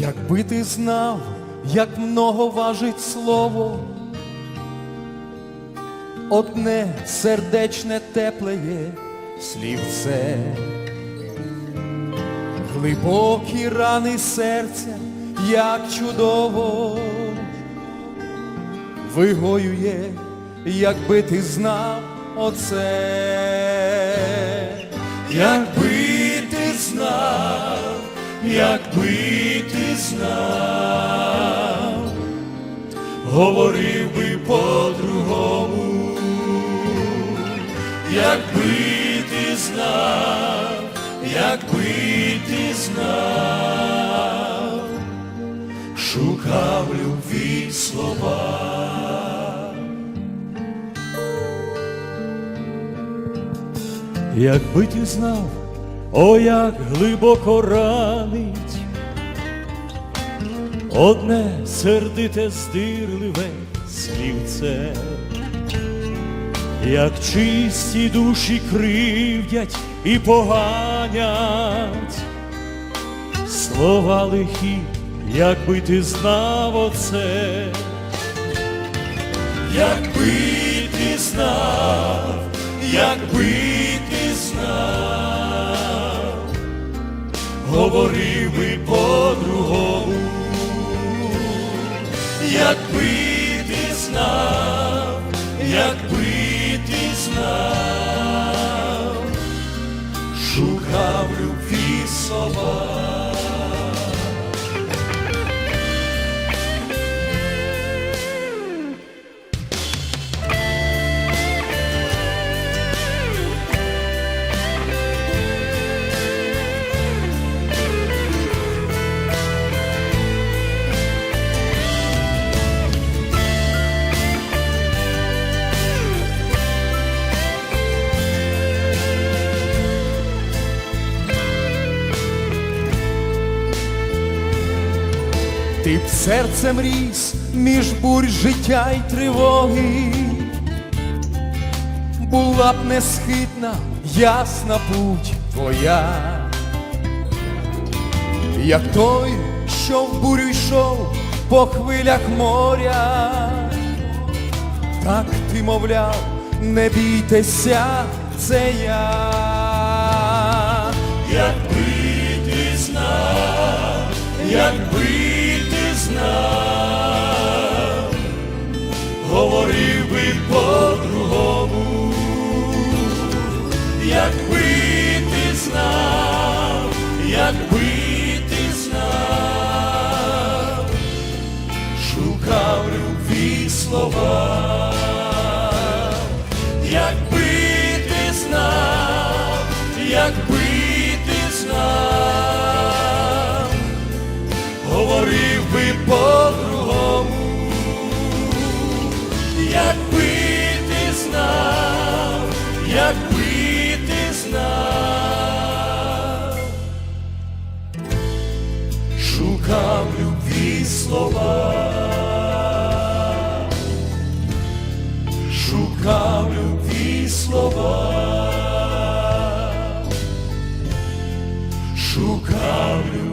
Якби ти знав, як много важить слово, одне сердечне теплеє слівце, глибокі рани серця, як чудово, вигоює, якби ти знав оце, якби ти знав, якби ти знав, говорив би по-другому, якби ти знав, якби ти знав, шукав любві слова. Якби ти знав, о, як глибоко ранить одне сердите здирливе слівце, як чисті душі кривдять і поганять, слова лихі, якби ти знав оце, якби ти знав, якби ти знав, говорив би по-другому, якби ти знав, якби ти знав, шукав любві слова. Ти б серцем ріс між бурь життя й тривоги, була б несхитна, ясна путь твоя, як той, що в бурю йшов по хвилях моря, так ти мовляв, не бійтеся, це я. Якби ти знав, якби слова, якби ти знав, якби ти знав, говорив би по-другому, якби ти знав, якби ти знав, шукав любві слова, шукав любві слова, шукав любві